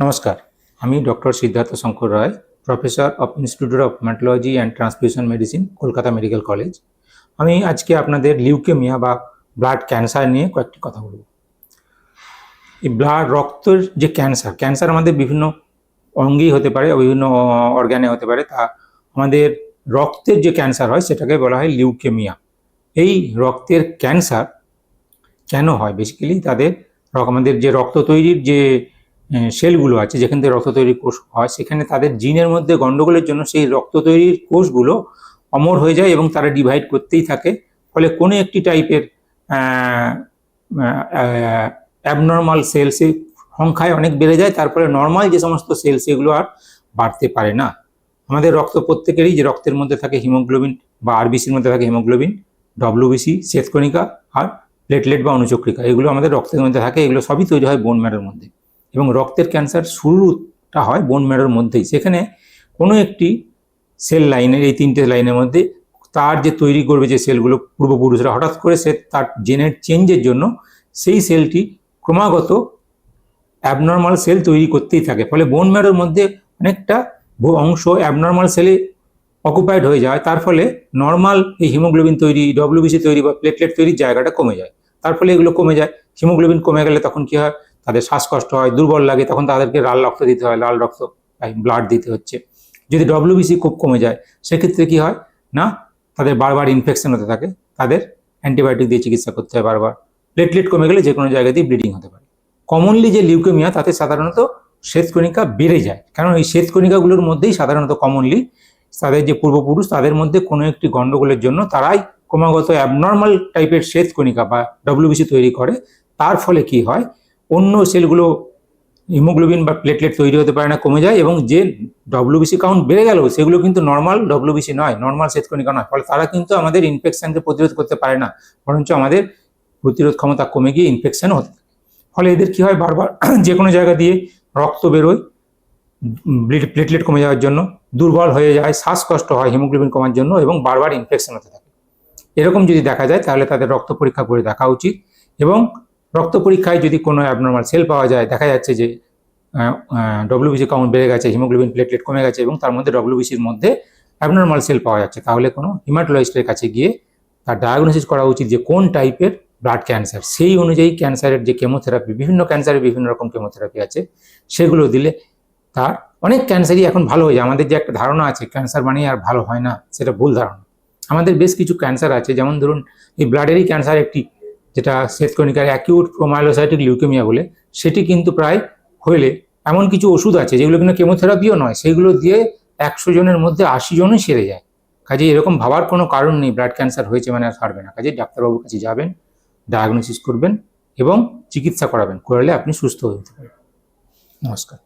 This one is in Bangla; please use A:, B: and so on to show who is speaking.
A: নমস্কার, আমি doctor Siddhartha Shankar Roy, professor of institute of haematology and transfusion medicine, Kolkata medical college. আমি আজকে আপনাদের লিউকেমিয়া বা ব্লাড ক্যান্সার নিয়ে কয়েকটি কথা বলব। এই ব্লাড রক্তের যে ক্যান্সার ক্যান্সার আমাদের বিভিন্ন অঙ্গেই হতে পারে বিভিন্ন অর্গানে হতে পারে, তা আমাদের রক্তের যে ক্যান্সার হয় সেটাকে বলা হয় লিউকেমিয়া। এই রক্তের ক্যান্সার কেন হয়? বেসিক্যালি তাদের আমাদের যে রক্ত তৈরির যে সেলগুলো আছে, যেখান থেকে রক্ত তৈরির কোষ হয়, সেখানে তাদের জিনের মধ্যে গন্ডগোলের জন্য সেই রক্ত তৈরির কোষগুলো অমর হয়ে যায় এবং তারা ডিভাইড করতেই থাকে। ফলে কোনো একটি টাইপের অ্যাবনর্মাল সেলসে সংখ্যায় অনেক বেড়ে যায় তারপরে নর্মাল যে সমস্ত সেল সেগুলো আর বাড়তে পারে না। আমাদের রক্ত প্রত্যেকেরই যে রক্তের মধ্যে থাকে হিমোগ্লোবিন বা আরবিসির মধ্যে থাকে হিমোগ্লোবিন ডব্লিউবিসি শ্বেতকণিকা আর প্লেটলেট বা অনুচক্রিকা, এগুলো আমাদের রক্তের মধ্যে থাকে, এগুলো সবই তৈরি হয় বোন ম্যারোর মধ্যে। এবং রক্তের ক্যান্সার শুরুটা হয় বোন ম্যারোর মধ্যেই। সেখানে কোনো একটি সেল লাইনের এই তিনটে লাইনের মধ্যে তার যে তৈরি করবে যে সেলগুলো পূর্বপুরুষরা, হঠাৎ করে সে তার জেনের চেঞ্জের জন্য সেই সেলটি ক্রমাগত অ্যাবনর্মাল সেল তৈরি করতেই থাকে। ফলে বোন ম্যারোর মধ্যে অনেকটা অংশ অ্যাবনর্মাল সেলে অকুপাইড হয়ে যায়। তার ফলে নর্মাল এই হিমোগ্লোবিন তৈরি ডব্লিউবিসি তৈরি বা প্লেটলেট তৈরির জায়গাটা কমে যায়। তার ফলে এগুলো কমে যায়। হিমোগ্লোবিন কমে গেলে তখন কী হয়? তাদের শ্বাসকষ্ট হয়, দুর্বল লাগে, তখন তাদেরকে লাল রক্ত দিতে হয়, লাল রক্ত ব্লাড দিতে হচ্ছে। যদি ডব্লিউবিসি খুব কমে যায়, সেক্ষেত্রে কি হয়? না, তাদের বারবার ইনফেকশন হতে থাকে, তাদের অ্যান্টিবায়োটিক দিয়ে চিকিৎসা করতে হয় বারবার। প্লেটলেট কমে গেলে যে কোনো জায়গাতেই ব্লিডিং হতে পারে। কমনলি যে লিউকেমিয়া তাতে সাধারণত শ্বেতকণিকা বেড়ে যায়। কারণ এই শ্বেতকণিকাগুলোর মধ্যেই সাধারণত কমনলি তাদের যে পূর্বপুরুষ, তাদের মধ্যে কোনো একটি গন্ডগোলের জন্য তারাই ক্রমাগত অ্যাবনর্মাল টাইপের শ্বেতকণিকা বা ডব্লিউবিসি তৈরি করে। তার ফলে কি হয়? অন্য সেলগুলো হিমোগ্লোবিন বা প্লেটলেট তৈরি হতে পারে না, কমে যায় এবং যে ডব্লিউবিসি কাউন্ট বেড়ে গেল, সেগুলো কিন্তু নর্মাল ডব্লিউবিসি নয় নর্মাল শ্বেতকণিকা নয়। ফলে তারা কিন্তু আমাদের ইনফেকশনকে প্রতিরোধ করতে পারে না, বরঞ্চ আমাদের প্রতিরোধ ক্ষমতা কমে গিয়ে ইনফেকশনও হতে থাকে ফলে এদের কি হয়? বারবার যে কোনো জায়গা দিয়ে রক্ত বেরোয় প্লেটলেট কমে যাওয়ার জন্য, দুর্বল হয়ে যায়, শ্বাসকষ্ট হয় হিমোগ্লোবিন কমার জন্য এবং বারবার ইনফেকশন হতে থাকে। এরকম যদি দেখা যায়, তাহলে তাদের রক্ত পরীক্ষা করে দেখা উচিত এবং রক্ত পরীক্ষায় যদি কোনো অ্যাবনর্মাল সেল পাওয়া যায়, দেখা যাচ্ছে যে ডব্লিউবিসি কাউন্ট বেড়ে গেছে হিমোগ্লোবিন প্লেটলেট কমে গেছে এবং তার মধ্যে ডব্লিউবিসির মধ্যে অ্যাবনর্মাল সেল পাওয়া যাচ্ছে, তাহলে কোনো হিমাটোলজিস্টের কাছে গিয়ে তার ডায়াগনোসিস করা উচিত যে কোন টাইপের ব্লাড ক্যান্সার সেই অনুযায়ী ক্যান্সারের যে কেমোথেরাপি বিভিন্ন ক্যান্সারের বিভিন্ন রকম কেমোথেরাপি আছে, সেগুলো দিলে তার অনেক ক্যান্সারই এখন ভালো হয়ে যায়। আমাদের যে একটা ধারণা আছে ক্যান্সার মানে আর ভালো হয় না, সেটা ভুল ধারণা। আমাদের বেশ কিছু ক্যান্সার আছে, যেমন ধরুন এই ব্লাডেরই ক্যান্সার একটি যেটা শ্বেতকণিকার অ্যাকিউট প্রোমাইলোসাইটিক লিউকেমিয়া বলে, সেটি কিন্তু প্রায় হইলে এমন কিছু ওষুধ আছে যেগুলো কিন্তু কেমোথেরাপিও নয়, সেগুলো দিয়ে একশো জনের মধ্যে আশি জনই সেরে যায়। কাজে এরকম ভাবার কোনো কারণ নেই ব্লাড ক্যান্সার হয়েছে মানে আর সারবে না। কাজে ডাক্তারবাবুর কাছে যাবেন ডায়াগনোসিস করবেন এবং চিকিৎসা করাবেন, করলে আপনি সুস্থ হয়ে যেতে পারবেন। নমস্কার।